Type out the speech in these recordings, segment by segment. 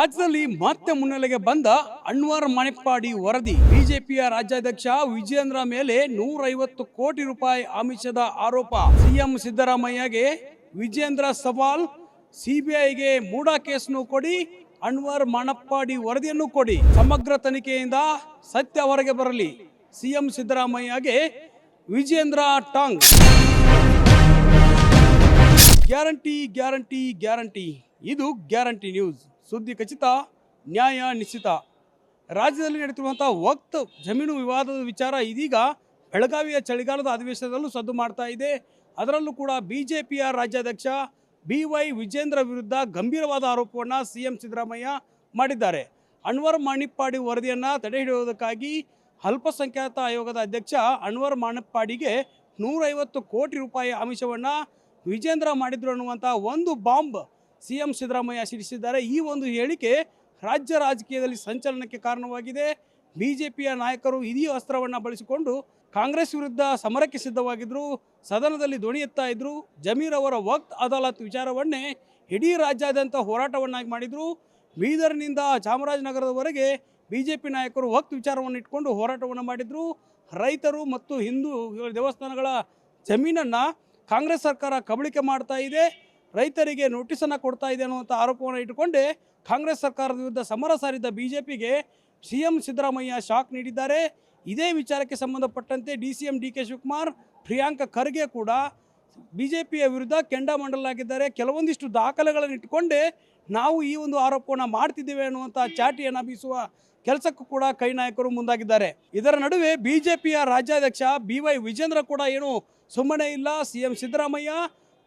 ರಾಜ್ಯದಲ್ಲಿ ಮತ್ತೆ ಮುನ್ನೆಲೆಗೆ ಬಂದ ಅನ್ವರ್ ಮಣಿಪ್ಪಾಡಿ ವರದಿ. ಬಿಜೆಪಿಯ ರಾಜ್ಯಾಧ್ಯಕ್ಷ ವಿಜೇಂದ್ರ ಮೇಲೆ ನೂರೈವತ್ತು ಕೋಟಿ ರೂಪಾಯಿ ಆಮಿಷದ ಆರೋಪ. ಸಿಎಂ ಸಿದ್ದರಾಮಯ್ಯಗೆ ವಿಜೇಂದ್ರ ಸವಾಲ್, ಸಿಬಿಐಗೆ ಮೂಡ ಕೇಸ್ನು ಕೊಡಿ, ಅನ್ವರ್ ಮಣಪ್ಪಾಡಿ ವರದಿಯನ್ನು ಕೊಡಿ. ಸಮಗ್ರ ತನಿಖೆಯಿಂದ ಸತ್ಯ ಹೊರಗೆ ಬರಲಿ. ಸಿಎಂ ಸಿದ್ದರಾಮಯ್ಯಗೆ ವಿಜೇಂದ್ರ ಟಾಂಗ್. Guarantee guarantee guarantee. ಇದು ಗ್ಯಾರಂಟಿ ನ್ಯೂಸ್. ಸುದ್ದಿ ಖಚಿತ, ನ್ಯಾಯ ನಿಶ್ಚಿತ. ರಾಜ್ಯದಲ್ಲಿ ನಡೆಯುತ್ತಿರುವಂಥ ವಕ್ತ್ ಜಮೀನು ವಿವಾದದ ವಿಚಾರ ಇದೀಗ ಬೆಳಗಾವಿಯ ಚಳಿಗಾಲದ ಅಧಿವೇಶನದಲ್ಲೂ ಸದ್ದು ಮಾಡ್ತಾ ಇದೆ. ಅದರಲ್ಲೂ ಕೂಡ ಬಿ ಜೆ ಪಿಯ ರಾಜ್ಯಾಧ್ಯಕ್ಷ ಬಿ ವೈ ವಿಜೇಂದ್ರ ವಿರುದ್ಧ ಗಂಭೀರವಾದ ಆರೋಪವನ್ನು ಸಿ ಎಂ ಸಿದ್ದರಾಮಯ್ಯ ಮಾಡಿದ್ದಾರೆ. ಅನ್ವರ್ ಮಾಣಿಪ್ಪಾಡಿ ವರದಿಯನ್ನು ತಡೆಹಿಡಿಯುವುದಕ್ಕಾಗಿ ಅಲ್ಪಸಂಖ್ಯಾತ ಆಯೋಗದ ಅಧ್ಯಕ್ಷ ಅನ್ವರ್ ಮಾಣಿಪ್ಪಾಡಿಗೆ ನೂರೈವತ್ತು ಕೋಟಿ ರೂಪಾಯಿ ಆಮಿಷವನ್ನು ವಿಜೇಂದ್ರ ಮಾಡಿದ್ರು ಅನ್ನುವಂಥ ಒಂದು ಬಾಂಬ್ ಸಿ ಎಂ ಸಿದ್ದರಾಮಯ್ಯ ಸಿಡಿಸಿದ್ದಾರೆ. ಈ ಒಂದು ಹೇಳಿಕೆ ರಾಜ್ಯ ರಾಜಕೀಯದಲ್ಲಿ ಸಂಚಲನಕ್ಕೆ ಕಾರಣವಾಗಿದೆ. ಬಿ ಜೆ ಪಿಯ ನಾಯಕರು ಇದೀ ಅಸ್ತ್ರವನ್ನು ಬಳಸಿಕೊಂಡು ಕಾಂಗ್ರೆಸ್ ವಿರುದ್ಧ ಸಮರಕ್ಕೆ ಸಿದ್ಧವಾಗಿದ್ದರು ಸದನದಲ್ಲಿ ಧ್ವನಿ ಎತ್ತಾ ಜಮೀರವರ ಜಮೀರ್ ಅವರ ವಕ್ತ್ ಅದಾಲತ್ ವಿಚಾರವನ್ನೇ ಇಡೀ ರಾಜ್ಯಾದ್ಯಂತ ಹೋರಾಟವನ್ನಾಗಿ ಮಾಡಿದರು. ಬೀದರ್ನಿಂದ ಚಾಮರಾಜನಗರದವರೆಗೆ ಬಿ ಜೆ ನಾಯಕರು ವಕ್ತ್ ವಿಚಾರವನ್ನು ಇಟ್ಕೊಂಡು ಹೋರಾಟವನ್ನು ಮಾಡಿದರು. ರೈತರು ಮತ್ತು ಹಿಂದೂ ದೇವಸ್ಥಾನಗಳ ಜಮೀನನ್ನು ಕಾಂಗ್ರೆಸ್ ಸರ್ಕಾರ ಕಬಳಿಕೆ ಮಾಡ್ತಾ ಇದೆ. ರೈತರಿಗೆ ನೋಟಿಸನ್ನು ಕೊಡ್ತಾ ಇದೆ ಅನ್ನುವಂಥ ಆರೋಪವನ್ನು ಇಟ್ಟುಕೊಂಡೇ ಕಾಂಗ್ರೆಸ್ ಸರ್ಕಾರದ ವಿರುದ್ಧ ಸಮರ ಸಾರಿದ್ದ ಬಿ ಜೆ ಪಿಗೆ ಸಿ ಎಂ ಸಿದ್ದರಾಮಯ್ಯ ಶಾಕ್ ನೀಡಿದ್ದಾರೆ. ಇದೇ ವಿಚಾರಕ್ಕೆ ಸಂಬಂಧಪಟ್ಟಂತೆ D C M D K Shivakumar, Priyanka Kharge ಕೂಡ ಬಿ ಜೆ ಪಿಯ ವಿರುದ್ಧ ಕೆಂಡಾಮಂಡಲಾಗಿದ್ದಾರೆ ಕೆಲವೊಂದಿಷ್ಟು ದಾಖಲೆಗಳನ್ನು ಇಟ್ಟುಕೊಂಡೇ ನಾವು ಈ ಒಂದು ಆರೋಪವನ್ನು ಮಾಡ್ತಿದ್ದೇವೆ ಅನ್ನುವಂಥ ಚಾಟಿಯನ್ನು ಬೀಸುವ ಕೆಲಸಕ್ಕೂ ಕೂಡ ಕೈ ನಾಯಕರು ಮುಂದಾಗಿದ್ದಾರೆ. ಇದರ ನಡುವೆ ಬಿ ಜೆ ಪಿಯ ರಾಜ್ಯಾಧ್ಯಕ್ಷ ಬಿ ವೈ ವಿಜೇಂದ್ರ ಕೂಡ ಏನು ಸುಮ್ಮನೆ ಇಲ್ಲ. ಸಿ ಎಂ ಸಿದ್ದರಾಮಯ್ಯ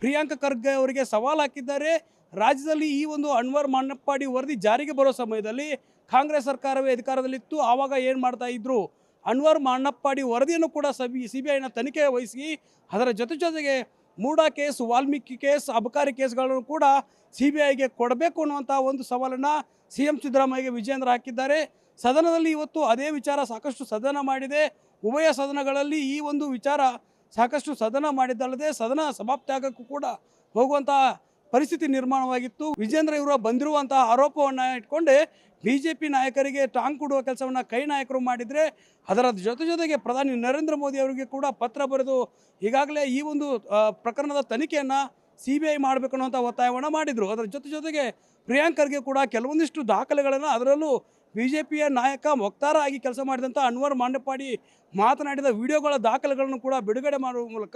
ಪ್ರಿಯಾಂಕ ಖರ್ಗೆ ಅವರಿಗೆ ಸವಾಲು ಹಾಕಿದ್ದಾರೆ. ರಾಜ್ಯದಲ್ಲಿ ಈ ಒಂದು ಅನ್ವರ್ ಮಣ್ಣಪ್ಪಾಡಿ ವರದಿ ಜಾರಿಗೆ ಬರೋ ಸಮಯದಲ್ಲಿ ಕಾಂಗ್ರೆಸ್ ಸರ್ಕಾರವೇ ಅಧಿಕಾರದಲ್ಲಿತ್ತು. ಆವಾಗ ಏನು ಮಾಡ್ತಾ ಇದ್ರು? ಅನ್ವರ್ ಮಣ್ಣಪ್ಪಾಡಿ ವರದಿಯನ್ನು ಕೂಡ ಸಬಿ ಸಿ ಬಿ ಐನ ತನಿಖೆ ವಹಿಸಿ ಅದರ ಜೊತೆ ಜೊತೆಗೆ ಮೂಡಾ ಕೇಸ್, ವಾಲ್ಮೀಕಿ ಕೇಸ್, ಅಬಕಾರಿ ಕೇಸ್ಗಳನ್ನು ಕೂಡ ಸಿ ಬಿ ಐಗೆ ಕೊಡಬೇಕು ಅನ್ನುವಂಥ ಒಂದು ಸವಾಲನ್ನು ಸಿ ಎಂ ಸಿದ್ದರಾಮಯ್ಯಗೆ ವಿಜೇಂದ್ರ ಹಾಕಿದ್ದಾರೆ. ಸದನದಲ್ಲಿ ಇವತ್ತು ಅದೇ ವಿಚಾರ ಸಾಕಷ್ಟು ಸದನ ಮಾಡಿದೆ. ಉಭಯ ಸದನಗಳಲ್ಲಿ ಈ ಒಂದು ವಿಚಾರ ಸಾಕಷ್ಟು ಸದನ ಮಾಡಿದ್ದಲ್ಲದೆ ಸದನ ಸಮಾಪ್ತಿಯಾಗಕ್ಕೂ ಕೂಡ ಹೋಗುವಂತಹ ಪರಿಸ್ಥಿತಿ ನಿರ್ಮಾಣವಾಗಿತ್ತು. ವಿಜೇಂದ್ರ ಇವರು ಬಂದಿರುವಂತಹ ಆರೋಪವನ್ನು ಇಟ್ಕೊಂಡೆ ಬಿ ಜೆ ಪಿ ನಾಯಕರಿಗೆ ಟಾಂಗ್ ಕೊಡುವ ಕೆಲಸವನ್ನು ಕೈ ನಾಯಕರು ಮಾಡಿದರೆ ಅದರ ಜೊತೆ ಜೊತೆಗೆ ಪ್ರಧಾನಿ ನರೇಂದ್ರ ಮೋದಿ ಅವರಿಗೆ ಕೂಡ ಪತ್ರ ಬರೆದು ಈಗಾಗಲೇ ಈ ಒಂದು ಪ್ರಕರಣದ ತನಿಖೆಯನ್ನು ಸಿ ಬಿ ಐ ಮಾಡಬೇಕು ಅನ್ನುವಂಥ ಒತ್ತಾಯವನ್ನು ಮಾಡಿದರು. ಅದರ ಜೊತೆ ಜೊತೆಗೆ ಪ್ರಿಯಾಂಕರ್ಗೆ ಕೂಡ ಕೆಲವೊಂದಿಷ್ಟು ದಾಖಲೆಗಳನ್ನು ಅದರಲ್ಲೂ ಬಿ ಜೆ ಪಿಯ ನಾಯಕ ವಕ್ತಾರ ಆಗಿ ಕೆಲಸ ಮಾಡಿದಂಥ ಅನ್ವರ್ ಮಾಂಡಪಾಡಿ ಮಾತನಾಡಿದ ವಿಡಿಯೋಗಳ ದಾಖಲೆಗಳನ್ನು ಕೂಡ ಬಿಡುಗಡೆ ಮಾಡುವ ಮೂಲಕ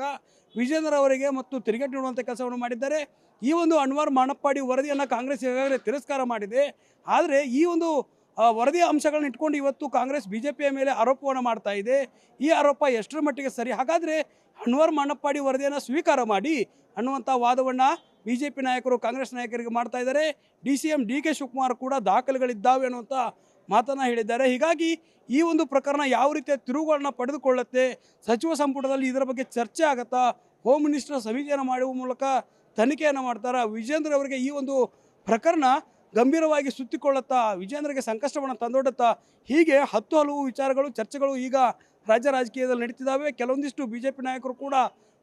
ವಿಜೇಂದ್ರ ಅವರಿಗೆ ಮತ್ತು ತಿರುಗೇಟು ನೀಡುವಂಥ ಕೆಲಸವನ್ನು ಮಾಡಿದ್ದಾರೆ. ಈ ಒಂದು ಅನ್ವರ್ ಮಾಣಪ್ಪಾಡಿ ವರದಿಯನ್ನು ಕಾಂಗ್ರೆಸ್ ಈಗಾಗಲೇ ತಿರಸ್ಕಾರ ಮಾಡಿದೆ. ಆದರೆ ಈ ಒಂದು ವರದಿ ವರದಿಯ ಅಂಶಗಳನ್ನ ಇಟ್ಕೊಂಡು ಇವತ್ತು ಕಾಂಗ್ರೆಸ್ ಬಿ ಜೆ ಪಿಯ ಮೇಲೆ ಆರೋಪವನ್ನು ಮಾಡ್ತಾ ಇದೆ. ಈ ಆರೋಪ ಎಷ್ಟರ ಮಟ್ಟಿಗೆ ಸರಿ? ಹಾಗಾದರೆ ಅನ್ವರ್ ಮಾಣಪ್ಪಾಡಿ ವರದಿಯನ್ನು ಸ್ವೀಕಾರ ಮಾಡಿ ಅನ್ನುವಂಥ ವಾದವನ್ನು ಬಿ ಜೆ ಪಿ ನಾಯಕರು, ಕಾಂಗ್ರೆಸ್ ನಾಯಕರಿಗೆ ಮಾಡ್ತಾ ಇದ್ದಾರೆ. D C M, D K Shivakumar ಕೂಡ ದಾಖಲೆಗಳಿದ್ದಾವೆ ಅನ್ನುವಂಥ ಮಾತನ್ನು ಹೇಳಿದ್ದಾರೆ. ಹೀಗಾಗಿ ಈ ಒಂದು ಪ್ರಕರಣ ಯಾವ ರೀತಿಯ ತಿರುವುಗಳನ್ನ ಪಡೆದುಕೊಳ್ಳುತ್ತೆ, ಸಚಿವ ಸಂಪುಟದಲ್ಲಿ ಇದರ ಬಗ್ಗೆ ಚರ್ಚೆ ಆಗತ್ತಾ ಹೋಮ್ ಮಿನಿಸ್ಟರ್ ಸಮಿತಿಯನ್ನು ಮಾಡುವ ಮೂಲಕ ತನಿಖೆಯನ್ನು ಮಾಡ್ತಾರೆ? ವಿಜೇಂದ್ರ ಅವರಿಗೆ ಈ ಒಂದು ಪ್ರಕರಣ ಗಂಭೀರವಾಗಿ ಸುತ್ತಿಕೊಳ್ಳುತ್ತಾ, ವಿಜೇಂದ್ರಗೆ ಸಂಕಷ್ಟವನ್ನು ತಂದೊಡ್ಡುತ್ತಾ, ಹೀಗೆ ಹತ್ತು ಹಲವು ವಿಚಾರಗಳು, ಚರ್ಚೆಗಳು ಈಗ ರಾಜ್ಯ ರಾಜಕೀಯದಲ್ಲಿ ನಡೀತಿದ್ದಾವೆ. ಕೆಲವೊಂದಿಷ್ಟು ಬಿ ಜೆ ನಾಯಕರು ಕೂಡ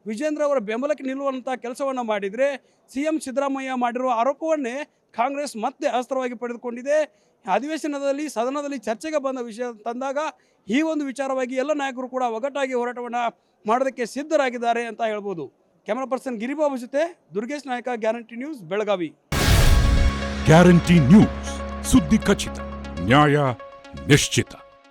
ವಿಜೇಂದ್ರ ಅವರ ಬೆಂಬಲಕ್ಕೆ ನಿಲ್ಲುವಂಥ ಕೆಲಸವನ್ನು ಮಾಡಿದರೆ ಸಿ ಎಂ ಸಿದ್ದರಾಮಯ್ಯ ಮಾಡಿರುವ ಆರೋಪವನ್ನೇ ಕಾಂಗ್ರೆಸ್ ಮತ್ತೆ ಅಸ್ತ್ರವಾಗಿ ಪಡೆದುಕೊಂಡಿದೆ. ಅಧಿವೇಶನದಲ್ಲಿ, ಸದನದಲ್ಲಿ ಚರ್ಚೆಗೆ ಬಂದ ವಿಷಯ ತಂದಾಗ ಈ ಒಂದು ವಿಚಾರವಾಗಿ ಎಲ್ಲ ನಾಯಕರು ಕೂಡ ಒಗಟಾಗಿ ಹೋರಾಟವನ್ನು ಮಾಡೋದಕ್ಕೆ ಸಿದ್ಧರಾಗಿದ್ದಾರೆ ಅಂತ ಹೇಳ್ಬೋದು. ಕ್ಯಾಮರಾ ಪರ್ಸನ್ ಗಿರಿಬಾಬು ಜೊತೆ Durgesh Nayak guarantee news Belagavi. Guarantee news ಸುದ್ದಿ ಖಚಿತ, ನ್ಯಾಯ ನಿಶ್ಚಿತ.